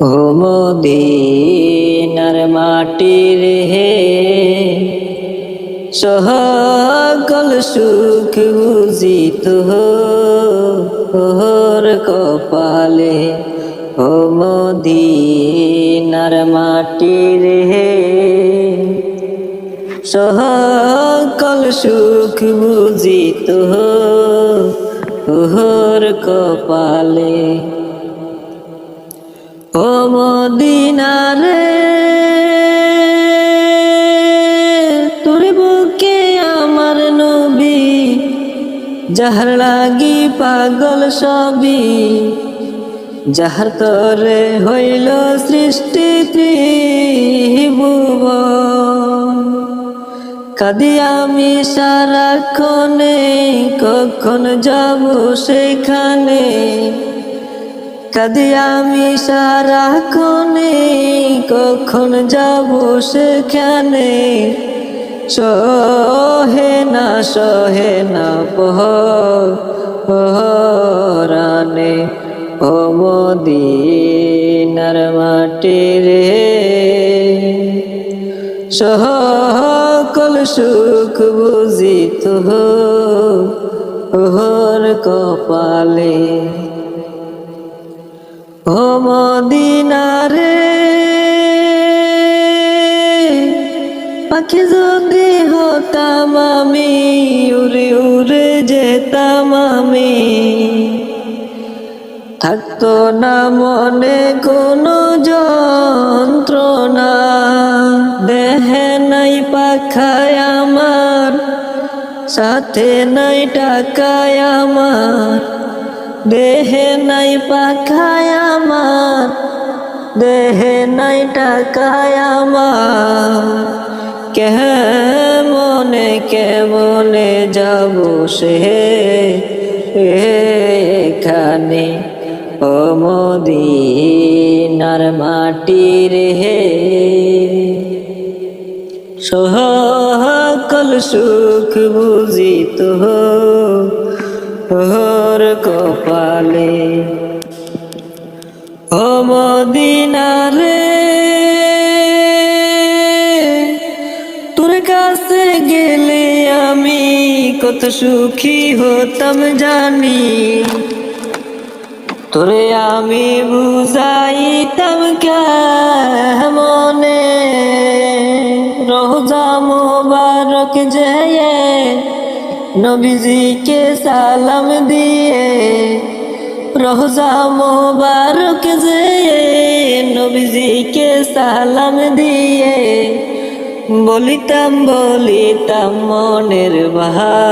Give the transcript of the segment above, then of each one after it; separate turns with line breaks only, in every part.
ও মদিনার হে। সহকল সুখ বুঝিত তোর কপালে। ও মদিনার মাটি রে সহকল সুখ বুঝিত তোর কপালে। ও মদিনারে তোর বুকে আমার নবী, যাহার লাগি পাগল সবই, যাহার তরে হইল সৃষ্টি ত্রিভুবন। কাদি আমি সারাক্ষণে, কখন যাব সেখানে? কাদি আমি সারাক্ষণে কখন যাব সেখানে? সহে না সহে না পহ পহরানে, ও মদিনার মাটি রে। সকল সুখ বুঝিত ওহর কপালে ও মদিনারে, পাখি যদি হতাম আমি, উড়ে উড়ে যেতাম আমি। থাকতো না মনে কোনো যন্ত্রণা, দেহে নাই পাখায় আমার, সাথে নাই টাকায় আমার। দেহে নাই পাখায় আমার, দেহে নাই টাকায় আমার। কেমনে কেমনে যাব সে এখানে? ও মদিনার মাটি রে সকল সুখ বুঝিত তোর কপালে কত সুখী হতাম জানি। তোরে আমি বুঝাইতাম মনে রোজা মোবারক জয়ে নবীজিকে সালাম দিয়ে, রোজা মোবারক জয়ে নবীজিকে সালাম দিয়ে বলিতাম বলিতাম মনের বাসনা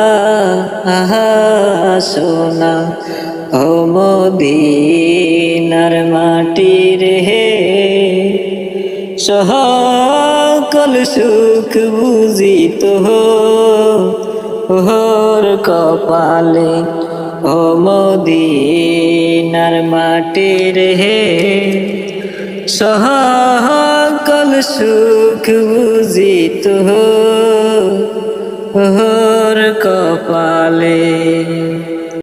ও মদিনার মাটি রে সকল সুখ বুঝিত ওর কপালে ও মদিনার মাটি রে সকল সুখ বুঝিত হোর কপালে।